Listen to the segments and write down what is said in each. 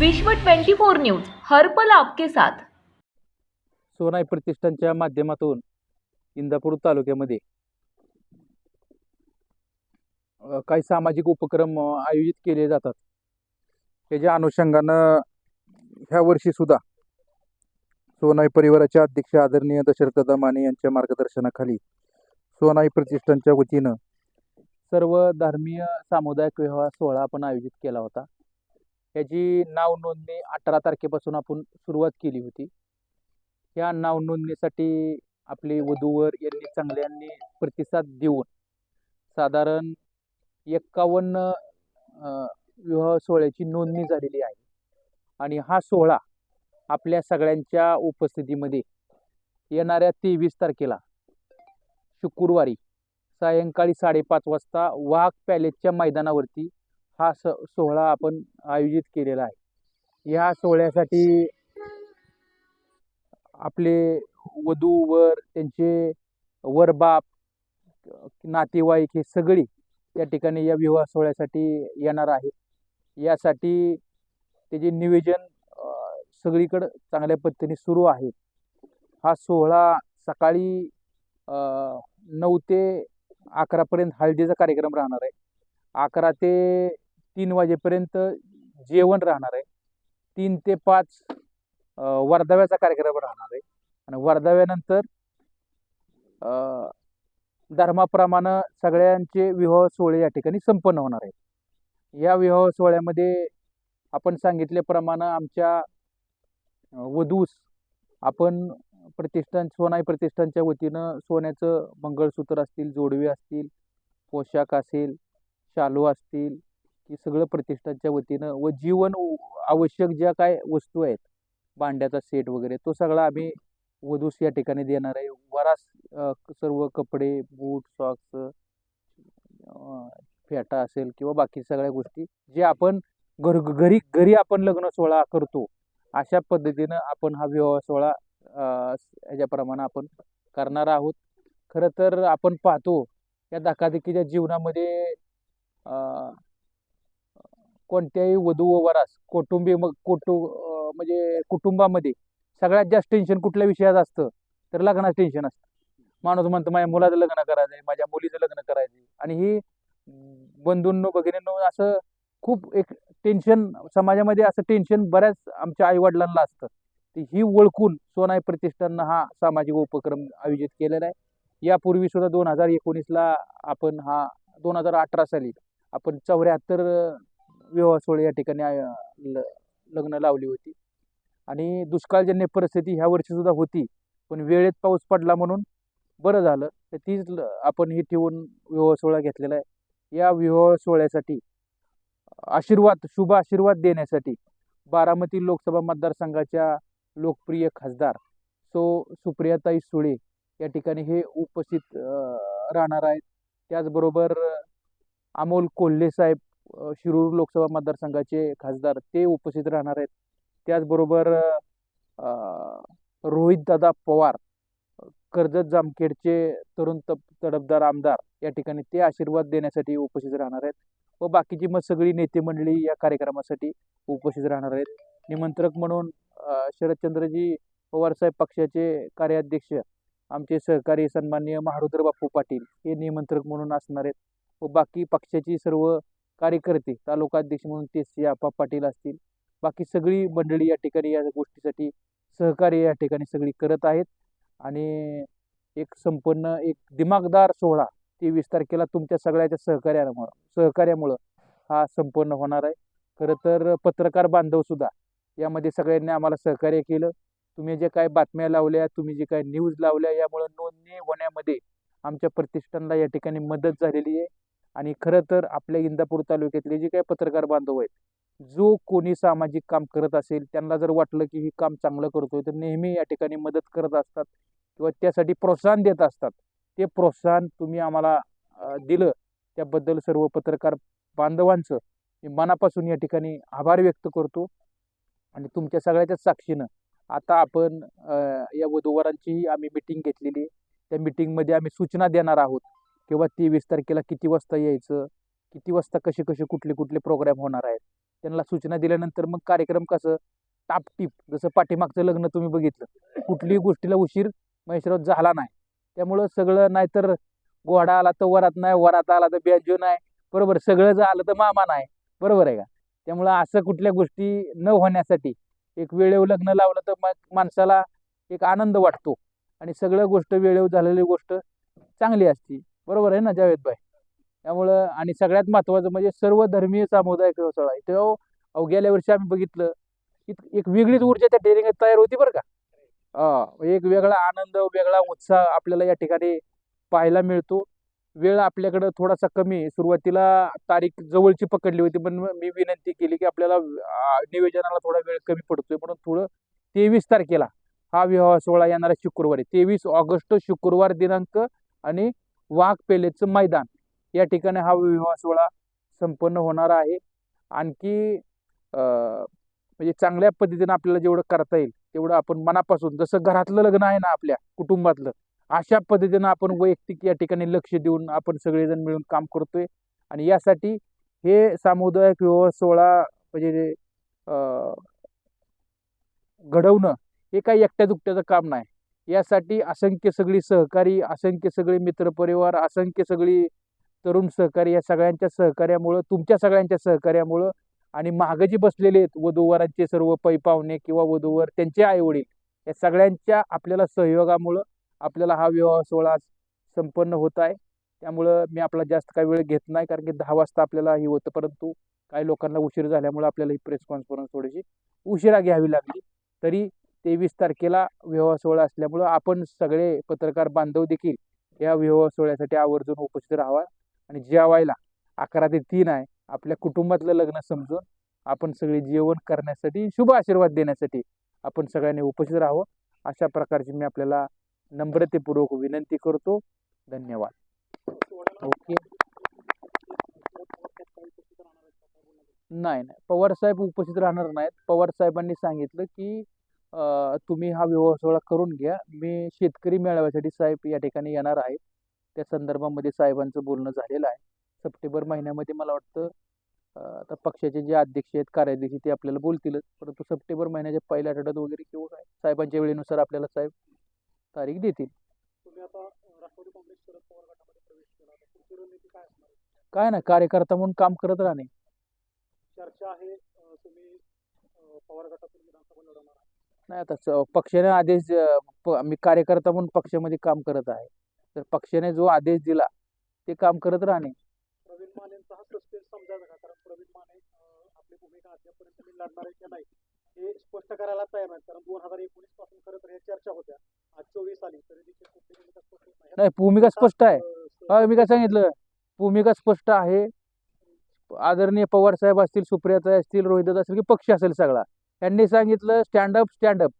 विश्व 24 न्यूज हरपल आपके साथ. सोनाई प्रतिष्ठानच्या माध्यमातून इंदापूर तालुक्यामध्ये काही सामाजिक उपक्रम आयोजित केले जातात. त्याच्या अनुषंगानं ह्या वर्षी सुद्धा सोनाई परिवाराच्या अध्यक्ष आदरणीय दशरथ माने यांच्या मार्गदर्शनाखाली सोनाई प्रतिष्ठानच्या वतीनं सर्व धर्मीय सामुदायिक विवाह सोहळा आपण आयोजित केला होता. याची नाव नोंदणी अठरा तारखेपासून आपण सुरुवात केली होती. ह्या नाव नोंदणीसाठी आपले वधूवर यांनी चांगल्यांनी प्रतिसाद देऊन साधारण एक्कावन्न विवाह सोहळ्याची नोंदणी झालेली आहे. आणि हा सोहळा आपल्या सगळ्यांच्या उपस्थितीमध्ये येणाऱ्या तेवीस तारखेला शुक्रवारी सायंकाळी साडेपाच वाजता वाघ पॅलेसच्या मैदानावरती हा स सोहळा आपण आयोजित केलेला आहे. या सोहळ्यासाठी आपले वधूवर त्यांचे वरबाप नातेवाईक हे सगळी त्या ठिकाणी या विवाह सोहळ्यासाठी येणार आहे यासाठी त्याचे नियोजन सगळीकडं चांगल्या पद्धतीने सुरू आहे. हा सोहळा सकाळी नऊ ते अकरापर्यंत हळदीचा कार्यक्रम राहणार आहे. अकरा ते तीन वाजेपर्यंत जेवण राहणार आहे. तीन ते पाच अ, वर्धाव्याचा कार्यक्रम राहणार आहे. आणि वर्धाव्यानंतर धर्माप्रमाणे सगळ्यांचे विवाह सोहळे या ठिकाणी संपन्न होणार आहे या विवाह सोहळ्यामध्ये आपण सांगितल्याप्रमाणे आमच्या वधूस आपण प्रतिष्ठान सोनाई प्रतिष्ठानच्या वतीनं सोन्याचं मंगळसूत्र असतील जोडवे असतील पोशाख असेल शालू असतील की सगळं प्रतिष्ठानच्या वतीनं व जीवन आवश्यक ज्या काय वस्तू आहेत भांड्याचा सेट वगैरे तो सगळा आम्ही वधूस या ठिकाणी देणार आहे. वरास सर्व कपडे बूट सॉक्स फेटा असेल किंवा बाकी सगळ्या गोष्टी जे आपण घर घरी घरी आपण लग्न सोहळा करतो अशा पद्धतीनं आपण हा विवाह सोहळा याच्याप्रमाणे आपण करणार आहोत. खरं तर आपण पाहतो या धकाधकीच्या जीवनामध्ये कोणत्याही वधू व वरास कौटुंबी मग कुटु म्हणजे कुटुंबामध्ये सगळ्यात जास्त टेन्शन कुठल्या विषयात असतं? तर लग्नाचं टेन्शन असतं. माणूस म्हणतो माझ्या मुलाचं लग्न करायचं आहे माझ्या मुलीचं लग्न करायचं आहे. आणि ही बंधूंनो भगिनींनो असं खूप एक टेन्शन समाजामध्ये असं टेन्शन बऱ्याच आमच्या आईवडिलांना असतं. तर ही ओळखून सोनाई प्रतिष्ठाननं हा सामाजिक उपक्रम आयोजित केलेला आहे. यापूर्वी सुद्धा दोन हजार एकोणीसला आपण हा दोन हजार अठरा साली आपण चौऱ्याहत्तर विवाह सोहळे या ठिकाणी ल- लग्न लावली होती. आणि दुष्काळजन्य परिस्थिती ह्या वर्षीसुद्धा होती. पण वेळेत पाऊस पडला म्हणून बरं झालं. तर तीच ल- आपण ही ठेवून विवाह सोहळा घेतलेला आहे. या विवाह सोहळ्यासाठी आशीर्वाद शुभ आशीर्वाद देण्यासाठी बारामती लोकसभा मतदारसंघाच्या लोकप्रिय खासदार सो सुप्रियाताई सुळे या ठिकाणी हे उपस्थित राहणार आहेत. त्याचबरोबर अमोल कोल्हे साहेब शिरूर लोकसभा मतदारसंघाचे खासदार ते उपस्थित राहणार आहेत. त्याचबरोबर रोहितदादा पवार कर्जत जामखेडचे तरुण तप तडफदार आमदार या ठिकाणी ते आशीर्वाद देण्यासाठी उपस्थित राहणार आहेत व बाकीची मग सगळी नेते मंडळी या कार्यक्रमासाठी उपस्थित राहणार आहेत. निमंत्रक म्हणून शरदचंद्रजी पवारसाहेब पक्षाचे कार्याध्यक्ष आमचे सहकारी सन्माननीय महारुद्र बापू पाटील हे निमंत्रक म्हणून असणार आहेत व बाकी पक्षाची सर्व कार्यकर्ते तालुका अध्यक्ष म्हणून ते सी आपा पाटील असतील. बाकी सगळी मंडळी या ठिकाणी या गोष्टीसाठी सहकार्य या ठिकाणी सगळी करत आहेत. आणि एक संपन्न एक दिमागदार सोहळा तेवीस तारखेला तुमच्या सगळ्याच्या सहकार्यामुळं सहकार्यामुळं हा संपन्न होणार आहे. खरं तर पत्रकार बांधवसुद्धा यामध्ये सगळ्यांनी आम्हाला सहकार्य केलं. तुम्ही जे काय बातम्या लावल्या तुम्ही जे काय न्यूज लावल्या यामुळं नोंदणी होण्यामध्ये आमच्या प्रतिष्ठानला या ठिकाणी मदत झालेली आहे. आणि खरं तर आपल्या इंदापूर तालुक्यातले जे काही पत्रकार बांधव आहेत जो कोणी सामाजिक काम करत असेल त्यांना जर वाटलं की हे काम चांगलं करतोय तर नेहमी या ठिकाणी मदत करत असतात किंवा त्यासाठी प्रोत्साहन देत असतात. ते प्रोत्साहन तुम्ही आम्हाला दिलं. त्याबद्दल सर्व पत्रकार बांधवांचं मी मनापासून या ठिकाणी आभार व्यक्त करतो आणि तुमच्या सगळ्याच्या साक्षीनं आता आपण या वधूवरांचीही आम्ही मिटिंग घेतलेली आहे. त्या मिटिंगमध्ये आम्ही सूचना देणार आहोत. किंवा तेवीस तारखेला किती वाजता यायचं? किती वाजता कसे कसे कुठले कुठले प्रोग्राम होणार आहेत? त्यांना सूचना दिल्यानंतर मग कार्यक्रम कसं? टापटीप जसं पाठीमागचं लग्न तुम्ही बघितलं. कुठलीही गोष्टीला उशीर महेशराव झाला नाही. त्यामुळं सगळं नाहीतर घोडा आला तर वरात नाही वरात आला तर ब्याजो नाही. बरोबर सगळं जर आलं तर मामा नाही. बरोबर आहे का? त्यामुळं असं कुठल्या गोष्टी न होण्यासाठी एक वेळेवर लग्न लावलं तर मग माणसाला एक आनंद वाटतो. आणि सगळं गोष्ट वेळेवर झालेली गोष्ट चांगली असती. बरोबर आहे ना जावेद भाई? त्यामुळं आणि सगळ्यात महत्त्वाचं म्हणजे सर्व धर्मीय सामुदायिक व्यवसाय आहे अहो गेल्या वर्षी आम्ही बघितलं की एक वेगळीच ऊर्जा त्या डेअरिंगात तयार होती बरं का. हा, एक वेगळा आनंद वेगळा उत्साह आपल्याला या ठिकाणी पाहायला मिळतो. वेळ आपल्याकडं थोडासा कमी आहे. सुरुवातीला तारीख जवळची पकडली होती पण मी विनंती केली की आपल्याला आ, नियोजनाला थोडा वेळ कमी पडतोय. म्हणून थोडं तेवीस तारखेला हा विवाह सोहळा येणारा शुक्रवारी तेवीस ऑगस्ट शुक्रवार दिनांक आणि वाघ पेलेचं मैदान. या ठिकाणी हा विवाह सोहळा संपन्न होणार आहे. आणखी म्हणजे चांगल्या पद्धतीनं आपल्याला जेवढं करता येईल तेवढं आपण मनापासून जसं घरातलं लग्न आहे ना आपल्या कुटुंबातलं अशा पद्धतीनं आपण वैयक्तिक या ठिकाणी लक्ष देऊन आपण सगळेजण मिळून काम करतोय. आणि यासाठी हे सामुदायिक विवाह सोहळा म्हणजे घडवणं हे काही एकट्या दुकट्याचं काम नाही. यासाठी असंख्य सगळी सहकारी असंख्य सगळे मित्रपरिवार असंख्य सगळी तरुण सहकारी या सगळ्यांच्या सहकार्यामुळं तुमच्या सगळ्यांच्या सहकार्यामुळं आणि मागं जी बसलेले आहेत वधूवरांचे सर्व पै पाहुणे किंवा वधूवर त्यांचे आईवडील या सगळ्यांच्या आपल्याला सहयोगामुळं आपल्याला हा विवाह सोहळा आज संपन्न होत आहे. त्यामुळं मी आपला जास्त काही वेळ घेत नाही कारण की दहा वाजता आपल्याला ही होतं परंतु काही लोकांना उशीर झाल्यामुळे आपल्याला ही प्रेस कॉन्फरन्स थोडीशी उशिरा घ्यावी लागली. तरी तेवीस तारखेला विवाह सोहळा असल्यामुळं आपण सगळे पत्रकार बांधव देखील या विवाह सोहळ्यासाठी आवर्जून उपस्थित राहावा. आणि जेवायला अकरा ते तीन आहे. आपल्या कुटुंबातलं लग्न समजून आपण सगळे जेवण करण्यासाठी शुभ आशीर्वाद देण्यासाठी आपण सगळ्यांनी उपस्थित राहावं. अशा प्रकारची मी आपल्याला नम्रतेपूर्वक विनंती करतो. धन्यवाद. ओके. नाही नाही. पवार साहेब उपस्थित राहणार नाहीत. पवार साहेबांनी सांगितलं की तुम्ही हा विवाह सोहळा करून घ्या. मी शेतकरी मेळाव्यासाठी साहेब या ठिकाणी येणार आहेत त्या संदर्भामध्ये साहेबांचं बोलणं झालेलं आहे. सप्टेंबर महिन्यामध्ये मला वाटतं आता पक्षाचे जे अध्यक्ष आहेत कार्याध्यक्ष ते आपल्याला बोलतीलच परंतु सप्टेंबर महिन्याच्या पहिल्या आठवड्यात वगैरे किंवा काय साहेबांच्या वेळेनुसार आपल्याला साहेब तारीख देतील. काय आहे? ना कार्यकर्ता म्हणून काम करत राहणे. चर्चा आहे तुम्ही पवार गटातून आहे नाही आता स- पक्षाने आदेश अं, प- मी कार्यकर्ता म्हणून पक्षामध्ये काम करत आहे. तर पक्षाने जो आदेश दिला ते काम करत राहणे. प्रवीण मानेंचा हा सस्पेन्स समजायचा का कारण प्रवीण माने अं, आपली भूमिका अद्यापर्यंत मी लढणार आहे की नाही हे स्पष्ट करायला तयार नाही कारण दोन हजार एकोणीसपासून खरं तर चर्चा होत्या. आज चोवीस आली तरी देखील कुठली भूमिका स्पष्ट होत नाही. नाही भूमिका स्पष्ट आहे. अं, हा मी काय सांगितलं? भूमिका स्पष्ट आहे. आदरणीय पवार साहेब असतील सुप्रियाताई असतील रोहिदास असतील की पक्ष असेल सगळा. यांनी सांगितलं stand up stand up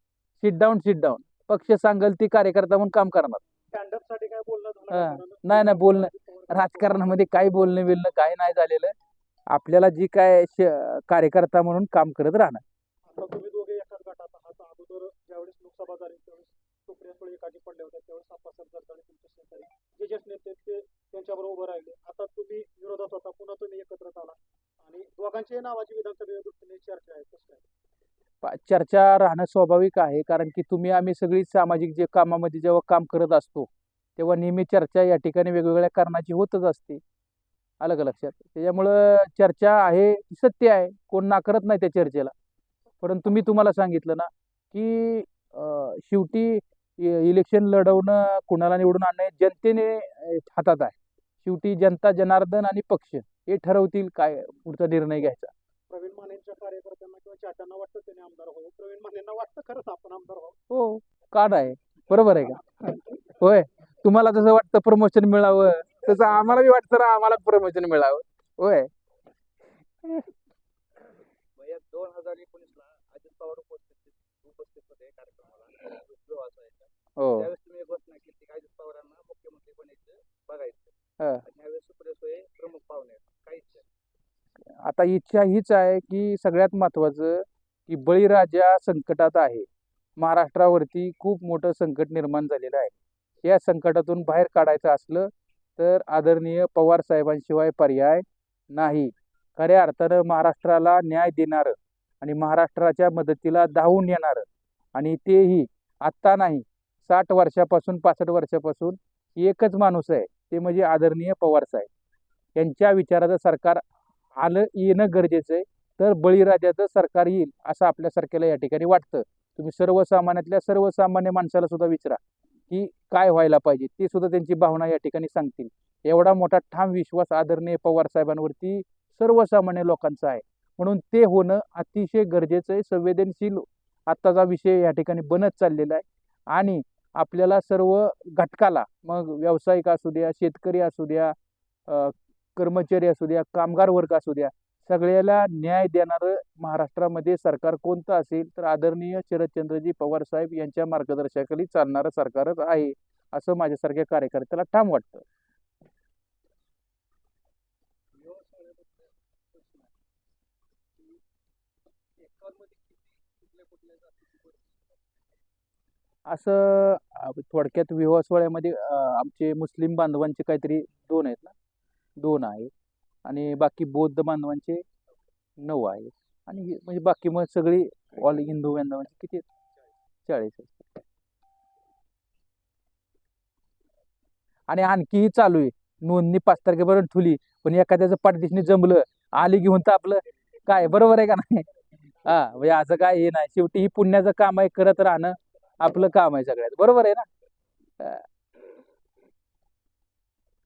sit down sit down पक्ष सांगेल ती कार्यकर्ता म्हणून काम करणार. स्टँडअपसाठी काय बोलणं नाही, नाही, बोलणं. राजकारणामध्ये काही बोलणं बिलणं काही नाही झालेलं. आपल्याला जी काय कार्यकर्ता म्हणून काम करत राहणार. नावाची विधानसभेच्या दृष्टीने चर्चा आहे. चर्चा राहणं स्वाभाविक आहे. कारण की तुम्ही आम्ही सगळी सामाजिक जे कामामध्ये जेव्हा काम करत असतो तेव्हा नेहमी चर्चा या ठिकाणी वेगवेगळ्या कारणाची होतच असते. आलं का लक्षात? त्याच्यामुळं चर्चा आहे सत्य आहे. कोण नाकारत नाही त्या चर्चेला. परंतु मी तुम्हाला सांगितलं ना की शेवटी इ- इलेक्शन लढवणं कुणाला निवडून आणणं जनतेने हातात आहे. शेवटी जनता जनार्दन आणि पक्ष हे ठरवतील काय पुढचा निर्णय घ्यायचा. प्रवीण माने चाट्यांना वाटतं त्याने आमदार हो प्रवीण मानेंना वाटतं खरंच आपण आमदार हो हो का नाही बरोबर आहे का? होय. तुम्हाला जसं वाटतं प्रमोशन मिळावं तसं आम्हाला बी वाटतं ना आम्हाला प्रमोशन मिळावं. होय. दोन हजार एकोणीसला अजित पवार उपस्थित उपस्थित होते कार्यक्रमाला. हो. त्यावेळेस तुम्ही एक घोषणा केली अजित पवारांना मुख्यमंत्री बनायचं बघायचं हा. आणि यावेळेस सुप्रिया सुळे प्रमुख पाहुणे आहेत. काय इच्छा आहे? आता इच्छा हीच आहे की सगळ्यात महत्त्वाचं की बळीराजा संकटात आहे. महाराष्ट्रावरती खूप मोठं संकट निर्माण झालेलं आहे. या संकटातून बाहेर काढायचं असलं तर आदरणीय पवार साहेबांशिवाय पर्याय नाही. खऱ्या अर्थानं महाराष्ट्राला न्याय देणारं आणि महाराष्ट्राच्या मदतीला धावून येणारं आणि तेही आत्ता नाही साठ वर्षापासून पासष्ट वर्षापासून एकच माणूस आहे ते म्हणजे आदरणीय पवार साहेब. यांच्या विचाराचं सरकार आलं येणं गरजेचं आहे. तर बळीराजाचं सरकार येईल असं आपल्यासारख्याला या ठिकाणी वाटतं. तुम्ही सर्वसामान्यातल्या सर्वसामान्य माणसाला सुद्धा विचारा की काय व्हायला पाहिजे ते सुद्धा त्यांची भावना या ठिकाणी सांगतील. एवढा मोठा ठाम विश्वास आदरणीय पवार साहेबांवरती सर्वसामान्य लोकांचा आहे. म्हणून ते होणं अतिशय गरजेचं आहे संवेदनशील आत्ताचा विषय या ठिकाणी बनत चाललेला आहे. आणि आपल्याला सर्व घटकाला मग व्यावसायिक असू द्या शेतकरी असू द्या कर्मचारी असू द्या कामगार वर्ग असू द्या सगळ्याला न्याय देणारं महाराष्ट्रामध्ये सरकार कोणतं असेल तर आदरणीय शरदचंद्रजी पवार साहेब यांच्या मार्गदर्शनाखाली चालणारं सरकारच आहे असं माझ्यासारख्या कार्यकर्त्याला ठाम वाटतं. असं थोडक्यात विवाह सोहळ्यामध्ये आमचे मुस्लिम बांधवांचे काहीतरी दोन आहेत ना? दोन आहे. आणि बाकी बौद्ध बांधवांचे नऊ आहे. आणि म्हणजे बाकी मग सगळी ऑल हिंदू बांधवांचे किती चाळीस आहेत. आणि आणखीही चालू आहे. नोंदणी पाच तारखेपर्यंत ठुली. पण एखाद्याचं पाठदिशनी जमलं आली घेऊन तर आपलं काय बरोबर आहे का नाही? हा म्हणजे असं काय हे नाही. शेवटी ही पुण्याचं काम आहे करत राहणं आपलं काम आहे सगळ्यात. बरोबर आहे ना?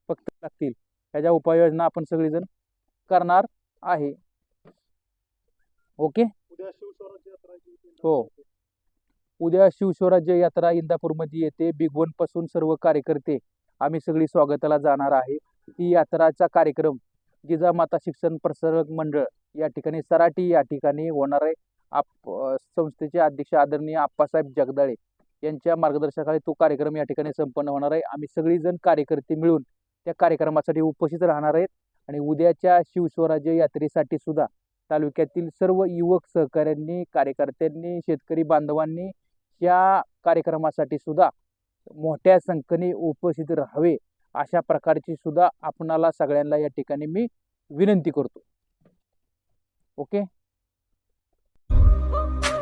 फक्त लागतील. ह्याच्या उपाययोजना आपण सगळेजण करणार आहे. ओके? हो. उद्या शिवस्वराज्य यात्रा इंदापूरमध्ये येते. बिग वनपासून सर्व कार्यकर्ते आम्ही सगळी स्वागताला जाणार आहे. ती यात्राचा कार्यक्रम जिजामाता शिक्षण प्रसारक मंडळ या ठिकाणी सराटी या ठिकाणी होणार आहे. आप संस्थेचे अध्यक्ष आदरणीय आप्पासाहेब जगदाळे यांच्या मार्गदर्शनाखाली तो कार्यक्रम या ठिकाणी संपन्न होणार आहे. आम्ही सगळीजण कार्यकर्ते मिळून त्या कार्यक्रमासाठी उपस्थित राहणार आहेत. आणि उद्याच्या शिवस्वराज्य यात्रेसाठी सुद्धा तालुक्यातील सर्व युवक सहकाऱ्यांनी कार्यकर्त्यांनी शेतकरी बांधवांनी या कार्यक्रमासाठी सुद्धा मोठ्या संख्येने उपस्थित राहावे अशा प्रकारची सुद्धा आपणाला सगळ्यांना या ठिकाणी मी विनंती करतो. ओके?